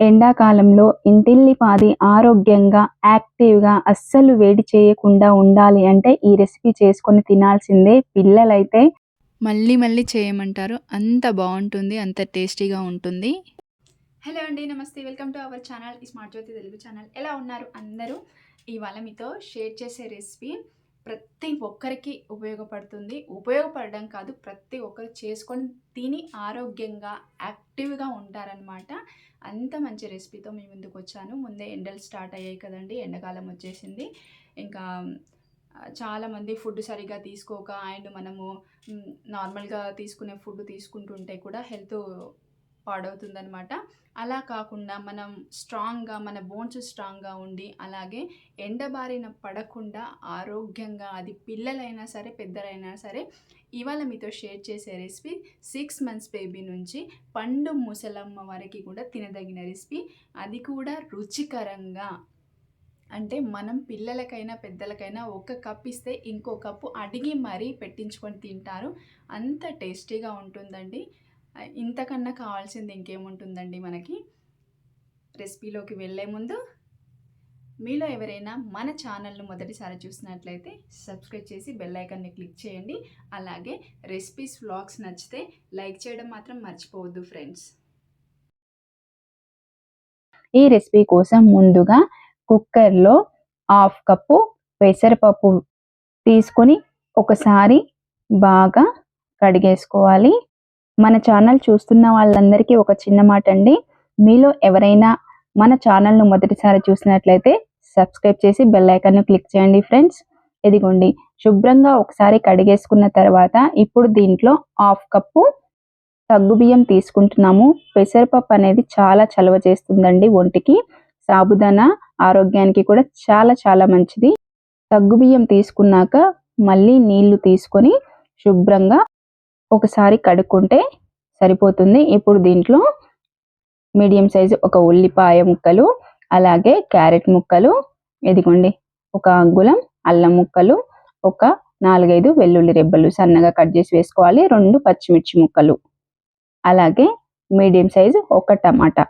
ఎండాకాలంలో ఇంటిల్లిపాది ఆరోగ్యంగా యాక్టివ్గా అస్సలు వేడి చేయకుండా ఉండాలి అంటే ఈ రెసిపీ చేసుకొని తినాల్సిందే పిల్లలైతే. మళ్ళీ మళ్ళీ చేయమంటారు. అంత బాగుంటుంది అంత టేస్టీగా ఉంటుంది. హలో అండి నమస్తే. Welcome to our channel smart Jyothi Telugu channel. ఎలా ఉన్నారు అందరూ? ఇవాళ మీతో షేర్ చేసే రెసిపీ ప్రతి ఒక్కరికి ఉపయోగపడుతుంది. ఉపయోగపడడం కాదు ప్రతి ఒక్కరు చేసుకొని తిని ఆరోగ్యంగా యాక్టివ్గా ఉంటారనమాట అంత మంచి రెసిపీతో మీ ముందుకు వచ్చాను. ముందే ఎండలు స్టార్ట్ అయ్యాయి కదండి ఎండాకాలం వచ్చేసింది. ఇంకా చాలామంది ఫుడ్ సరిగ్గా తీసుకోక అండ్ మనము నార్మల్గా తీసుకునే ఫుడ్ తీసుకుంటుంటే కూడా హెల్త్ పాడవుతుందనమాట అలా కాకుండా మనం స్ట్రాంగ్గా మన బోన్స్ స్ట్రాంగ్గా ఉండి అలాగే ఎండబారిన పడకుండా ఆరోగ్యంగా అది పిల్లలైనా సరే పెద్దలైనా సరే ఇవాళ మీతో షేర్ చేసే రెసిపీ సిక్స్ మంత్స్ బేబీ నుంచి పండు ముసలమ్మ వరకు కూడా తినదగిన రెసిపీ. అది కూడా రుచికరంగా. అంటే మనం పిల్లలకైనా పెద్దలకైనా ఒక కప్ ఇస్తే ఇంకో కప్పు అడిగి మరీ పెట్టించుకొని తింటారు. అంత టేస్టీగా ఉంటుందండి. ఇంతకన్నా కావాల్సింది ఇంకేముంటుందండి మనకి? రెసిపీలోకి వెళ్ళే ముందు మీలో ఎవరైనా మన ఛానల్ను మొదటిసారి చూసినట్లయితే సబ్స్క్రైబ్ చేసి బెల్ ఐకాన్ని క్లిక్ చేయండి. అలాగే రెసిపీస్ వ్లాగ్స్ నచ్చితే లైక్ చేయడం మాత్రం మర్చిపోవద్దు ఫ్రెండ్స్. ఈ రెసిపీ కోసం ముందుగా కుక్కర్లో హాఫ్ కప్పు పెసరపప్పు తీసుకొని ఒకసారి బాగా కడిగేసుకోవాలి. మన ఛానల్ చూస్తున్న వాళ్ళందరికీ ఒక చిన్న మాట అండి మీలో ఎవరైనా మన ఛానల్ను మొదటిసారి చూసినట్లయితే సబ్స్క్రైబ్ చేసి బెల్ ఐకాన్ను క్లిక్ చేయండి ఫ్రెండ్స్. ఇదిగోండి శుభ్రంగా ఒకసారి కడిగేసుకున్న తర్వాత ఇప్పుడు దీంట్లో హాఫ్ కప్పు సగ్గుబియ్యం తీసుకుంటున్నాము. పెసరపప్పు అనేది చాలా చలవ చేస్తుందండి ఒంటికి. సాబుదానా ఆరోగ్యానికి కూడా చాలా చాలా మంచిది. సగ్గుబియ్యం తీసుకున్నాక మళ్ళీ నీళ్ళు తీసుకొని శుభ్రంగా ఒకసారి కడుక్కుంటే సరిపోతుంది. ఇప్పుడు దీంట్లో మీడియం సైజు ఒక ఉల్లిపాయ ముక్కలు అలాగే క్యారెట్ ముక్కలు ఇదిగోండి ఒక అంగుళం అల్లం ముక్కలు ఒక నాలుగైదు వెల్లుల్లి రెబ్బలు సన్నగా కట్ చేసి వేసుకోవాలి. రెండు పచ్చిమిర్చి ముక్కలు అలాగే మీడియం సైజు ఒక టమాటా.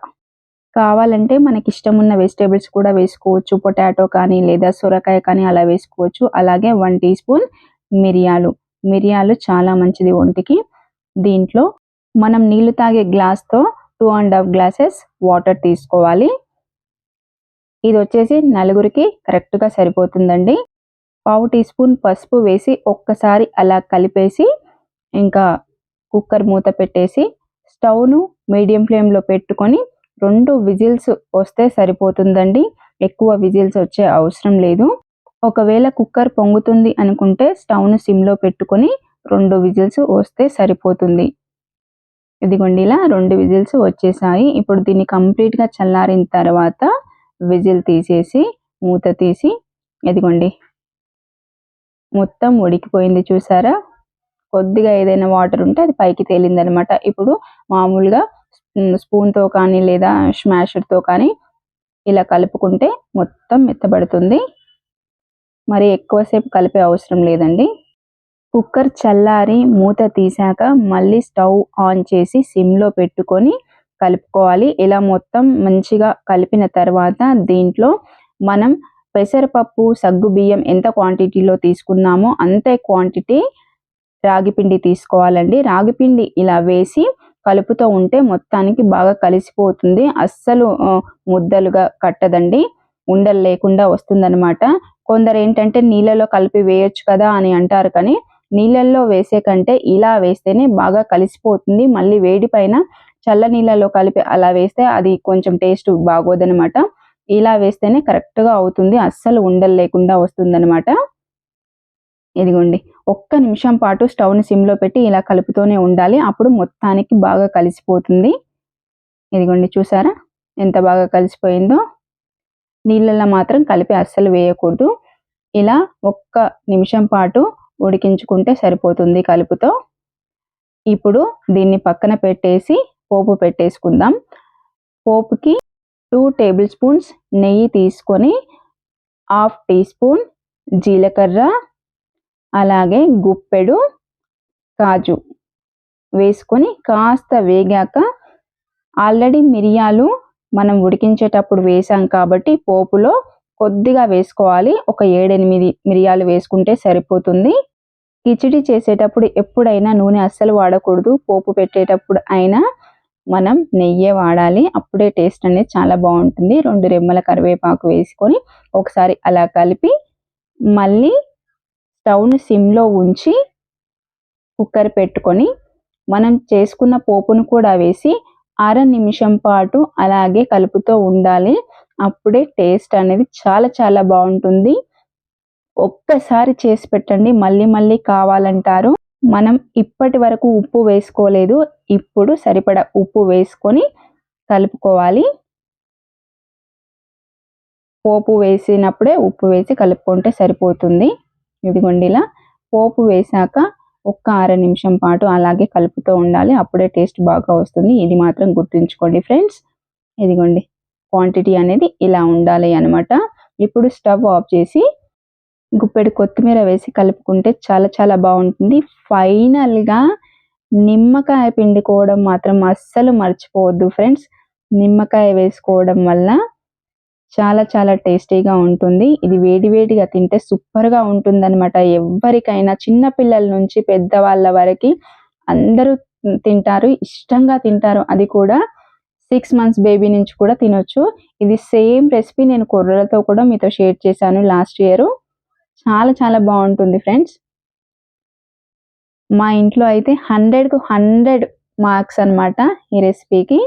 కావాలంటే మనకి ఇష్టం ఉన్న వెజిటేబుల్స్ కూడా వేసుకోవచ్చు. పొటాటో కానీ లేదా సొరకాయ కానీ అలా వేసుకోవచ్చు. అలాగే వన్ టీ స్పూన్ మిరియాలు మిరియాలు చాలా మంచిది ఒంటికి. దీంట్లో మనం నీళ్ళు తాగే గ్లాస్తో two and half glasses water తీసుకోవాలి. ఇది వచ్చేసి నలుగురికి కరెక్ట్గా సరిపోతుందండి. పావు టీ స్పూన్ పసుపు వేసి ఒక్కసారి అలా కలిపేసి ఇంకా కుక్కర్ మూత పెట్టేసి స్టవ్ను మీడియం ఫ్లేమ్లో పెట్టుకొని రెండు విజిల్స్ వస్తే సరిపోతుందండి. ఎక్కువ విజిల్స్ వచ్చే అవసరం లేదు. ఒకవేళ కుక్కర్ పొంగుతుంది అనుకుంటే స్టవ్ను సిమ్లో పెట్టుకొని రెండు విజిల్స్ వస్తే సరిపోతుంది. ఇదిగోండి ఇలా రెండు విజిల్స్ వచ్చేసాయి. ఇప్పుడు దీన్ని కంప్లీట్గా చల్లారిన తర్వాత విజిల్ తీసేసి మూత తీసి ఇదిగోండి. మొత్తం ఉడికిపోయింది చూసారా? కొద్దిగా ఏదైనా వాటర్ ఉంటే అది పైకి తేలిందనమాట. ఇప్పుడు మామూలుగా స్పూన్తో కానీ లేదా స్మాషర్తో కానీ ఇలా కలుపుకుంటే మొత్తం మెత్తబడుతుంది. మరి ఎక్కువసేపు కలిపే అవసరం లేదండి. కుక్కర్ చల్లారి మూత తీసాక మళ్ళీ స్టవ్ ఆన్ చేసి సిమ్లో పెట్టుకొని కలుపుకోవాలి. ఇలా మొత్తం మంచిగా కలిపిన తర్వాత దీంట్లో మనం పెసరపప్పు సగ్గు బియ్యం ఎంత క్వాంటిటీలో తీసుకున్నామో అంతే క్వాంటిటీ రాగిపిండి తీసుకోవాలండి. రాగిపిండి ఇలా వేసి కలుపుతూ ఉంటే మొత్తానికి బాగా కలిసిపోతుంది. అస్సలు ముద్దలుగా కట్టదండి. ఉండలు లేకుండా వస్తుందన్నమాట. కొందరు ఏంటంటే నీళ్ళలో కలిపి వేయొచ్చు కదా అని అంటారు కానీ నీళ్ళల్లో వేసే కంటే ఇలా వేస్తేనే బాగా కలిసిపోతుంది. మళ్ళీ వేడి పైన చల్ల నీళ్ళలో కలిపి అలా వేస్తే అది కొంచెం టేస్ట్ బాగోదనమాట ఇలా వేస్తేనే కరెక్ట్గా అవుతుంది. అస్సలు ఉండలు లేకుండా వస్తుందనమాట ఇదిగోండి. ఒక్క నిమిషం పాటు స్టవ్ని సిమ్లో సిమ్లో పెట్టి ఇలా కలుపుతూనే ఉండాలి. అప్పుడు మొత్తానికి బాగా కలిసిపోతుంది. ఇదిగోండి చూసారా? ఎంత బాగా కలిసిపోయిందో. నీళ్ళల్లో మాత్రం కలిపి అస్సలు వేయకూడదు. ఇలా ఒక్క నిమిషం పాటు ఉడికించుకుంటే సరిపోతుంది కలుపుతో. ఇప్పుడు దీన్ని పక్కన పెట్టేసి పోపు పెట్టేసుకుందాం. పోపుకి టూ టేబుల్ స్పూన్స్ నెయ్యి తీసుకొని హాఫ్ టీ స్పూన్ జీలకర్ర అలాగే గుప్పెడు కాజు వేసుకొని కాస్త వేగాక ఆల్రెడీ మిరియాలు మనం ఉడికించేటప్పుడు వేసాం కాబట్టి పోపులో కొద్దిగా వేసుకోవాలి. ఒక ఏడెనిమిది మిరియాలు వేసుకుంటే సరిపోతుంది. కిచిడి చేసేటప్పుడు ఎప్పుడైనా నూనె అస్సలు వాడకూడదు. పోపు పెట్టేటప్పుడు అయినా మనం నెయ్యే వాడాలి. అప్పుడే టేస్ట్ అనేది చాలా బాగుంటుంది. రెండు రెమ్మల కరివేపాకు వేసుకొని ఒకసారి అలా కలిపి మళ్ళీ స్టవ్ను సిమ్లో ఉంచి కుక్కర్ పెట్టుకొని మనం చేసుకున్న పోపును కూడా వేసి అర నిమిషం పాటు అలాగే కలుపుతూ ఉండాలి. అప్పుడే టేస్ట్ అనేది చాలా చాలా బాగుంటుంది. ఒక్కసారి చేసి పెట్టండి. మళ్ళీ మళ్ళీ కావాలంటారు. మనం ఇప్పటి వరకు ఉప్పు వేసుకోలేదు. ఇప్పుడు సరిపడా ఉప్పు వేసుకొని కలుపుకోవాలి. పోపు వేసినప్పుడే ఉప్పు వేసి కలుపుకుంటే సరిపోతుంది. ఇదిగొండిలా పోపు వేసాక ఒక్క అర నిమిషం పాటు అలాగే కలుపుతూ ఉండాలి. అప్పుడే టేస్ట్ బాగా వస్తుంది. ఇది మాత్రం గుర్తుంచుకోండి ఫ్రెండ్స్. ఇదిగోండి. క్వాంటిటీ అనేది ఇలా ఉండాలి అనమాట ఇప్పుడు స్టవ్ ఆఫ్ చేసి గుప్పెడు కొత్తిమీర వేసి కలుపుకుంటే చాలా చాలా బాగుంటుంది. ఫైనల్గా నిమ్మకాయ పిండుకోవడం మాత్రం అస్సలు మర్చిపోవద్దు ఫ్రెండ్స్. నిమ్మకాయ వేసుకోవడం వల్ల చాలా చాలా టేస్టీగా ఉంటుంది. ఇది వేడివేడిగా తింటే సూపర్గా ఉంటుందన్నమాట. ఎవరికైనా చిన్న పిల్లల నుంచి పెద్దవాళ్ళ వరకు అందరూ తింటారు ఇష్టంగా తింటారు. అది కూడా సిక్స్ మంత్స్ బేబీ నుంచి కూడా తినొచ్చు. ఇది సేమ్ రెసిపీ నేను కొర్రలతో కూడా మీతో షేర్ చేశాను లాస్ట్ ఇయర్. చాలా చాలా బాగుంటుంది ఫ్రెండ్స్. మా ఇంట్లో అయితే హండ్రెడ్కు హండ్రెడ్ మార్క్స్ అన్నమాట ఈ రెసిపీకి.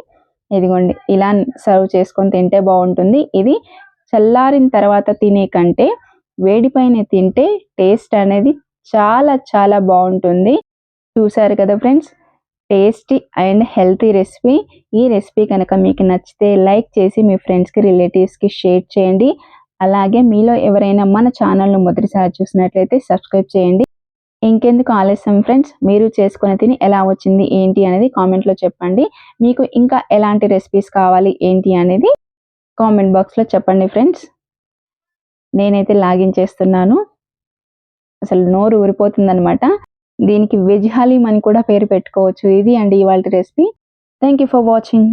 ఇదిగోండి ఇలా సర్వ్ చేసుకొని తింటే బాగుంటుంది. ఇది చల్లారిన తర్వాత తినే కంటే వేడిపైన తింటే టేస్ట్ అనేది చాలా చాలా బాగుంటుంది. చూసారు కదా friends? Tasty and healthy recipe. ఈ రెసిపీ కనుక మీకు నచ్చితే లైక్ చేసి మీ ఫ్రెండ్స్కి రిలేటివ్స్కి షేర్ చేయండి. అలాగే మీలో ఎవరైనా మన ఛానల్ను మొదటిసారి చూసినట్లయితే సబ్స్క్రైబ్ చేయండి. ఇంకెందుకు ఆలస్యం ఫ్రెండ్స్? మీరు చేసుకుని తిని ఎలా వచ్చింది ఏంటి అనేది కామెంట్లో చెప్పండి. మీకు ఇంకా ఎలాంటి రెసిపీస్ కావాలి ఏంటి అనేది కామెంట్ బాక్స్లో చెప్పండి ఫ్రెండ్స్. నేనైతే లాగిన్ చేస్తున్నాను. అసలు నోరు ఊరిపోతుందనమాట దీనికి వెజ్ హలీం అని కూడా పేరు పెట్టుకోవచ్చు. ఇది అండి ఇవాళ recipe thank you for watching